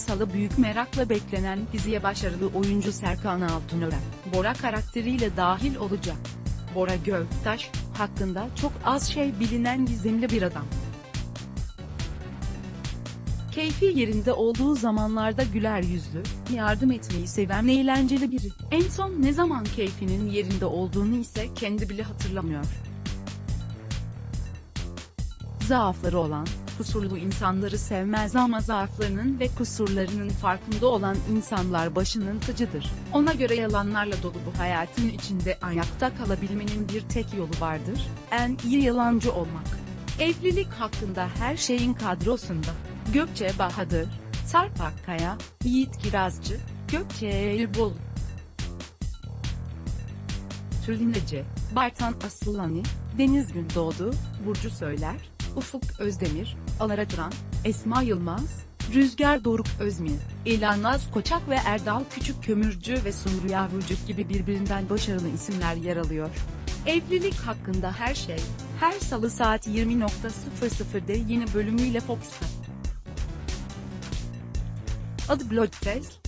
Salı büyük merakla beklenen diziye başarılı oyuncu Serkan Altunören, Bora karakteriyle dahil olacak. Bora Göktaş, hakkında çok az şey bilinen gizemli bir adam. Keyfi yerinde olduğu zamanlarda güler yüzlü, yardım etmeyi seven eğlenceli biri. En son ne zaman keyfinin yerinde olduğunu ise kendi bile hatırlamıyor. Zaafları olan, kusurlu insanları sevmez ama zaaflarının ve kusurlarının farkında olan insanlar başının tacıdır. Ona göre yalanlarla dolu bu hayatın içinde ayakta kalabilmenin bir tek yolu vardır, en iyi yalancı olmak. Evlilik hakkında her şeyin kadrosunda. Gökçe Bahadır, Sarp Akkaya, Yiğit Kirazcı, Gökçe Eylbol. Tülin Ece, Bartan Asılani, Deniz Gündoğdu, Burcu Söyler, Ufuk Özdemir, Alara Turan, Esma Yılmaz, Rüzgar Doruk Özmir, Elanaz Koçak ve Erdal Küçük Kömürcü ve Sumru Yavrucuk gibi birbirinden başarılı isimler yer alıyor. Evlilik hakkında her şey, her salı saat 20.00'de yeni bölümüyle Fox'ta. Adı Bloodfest.